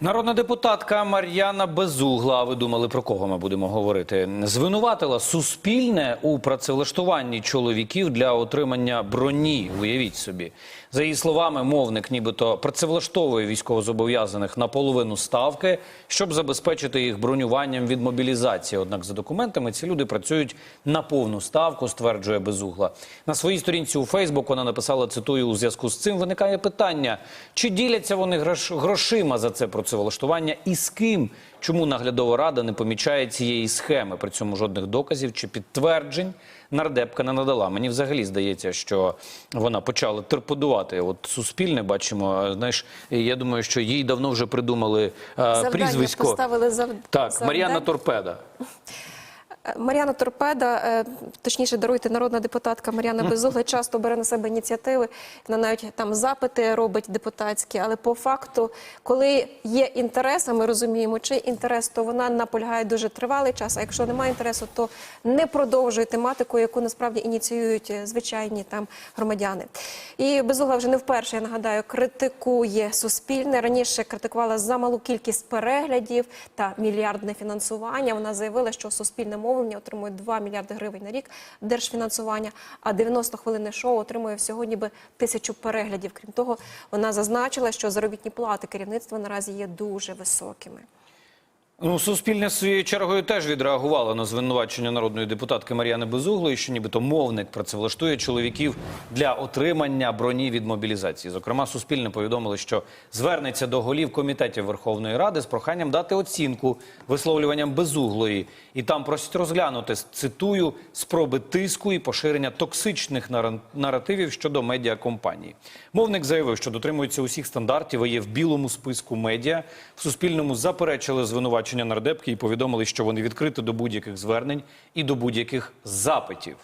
Народна депутатка Мар'яна Безугла. а Ви думали про кого ми будемо говорити? Звинуватила суспільне у працевлаштуванні чоловіків для отримання броні. Уявіть собі, за її словами, мовник нібито працевлаштовує військовозобов'язаних на половину ставки, щоб забезпечити їх бронюванням від мобілізації. Однак, за документами, ці люди працюють на повну ставку, стверджує Безугла. На своїй сторінці у Фейсбук вона написала: цитую, у зв'язку з цим виникає питання: чи діляться вони грош- грошима за це працевлаштування і з ким? Чому наглядова рада не помічає цієї схеми? При цьому жодних доказів чи підтверджень нардепка не надала. Мені взагалі здається, що вона почала терподувати. От суспільне бачимо. е, Знаєш, я думаю, що їй давно вже придумали е, Завдання прізвисько. поставили зав... Так, завдання. Мар'яна Торпеда. Мар'яна Торпеда, е, точніше, даруйте народна депутатка Мар'яна Безугла, часто бере на себе ініціативи. Вона навіть там запити робить депутатські. Але по факту, коли є інтерес, а ми розуміємо, чи інтерес, то вона наполягає дуже тривалий час. А якщо немає інтересу, то не продовжує тематику, яку насправді ініціюють е, звичайні там громадяни. І Безугла вже не вперше, я нагадаю, критикує суспільне. Раніше критикувала за малу кількість переглядів та мільярдне фінансування. Вона заявила, що суспільне мовлення отримує 2 мільярди гривень на рік держфінансування, а 90 хвилинне шоу отримує всього ніби тисячу переглядів. Крім того, вона зазначила, що заробітні плати керівництва наразі є дуже високими. Ну, суспільне своєю чергою теж відреагувало на звинувачення народної депутатки Мар'яни Безуглої, що нібито мовник працевлаштує чоловіків для отримання броні від мобілізації. Зокрема, суспільне повідомили, що звернеться до голів комітетів Верховної Ради з проханням дати оцінку висловлюванням Безуглої, і там просять розглянути цитую спроби тиску і поширення токсичних нара- наративів щодо медіакомпанії. Мовник заявив, що дотримується усіх стандартів і є в білому списку медіа. В суспільному заперечили звинувачення нардепки і повідомили, що вони відкриті до будь-яких звернень і до будь-яких запитів.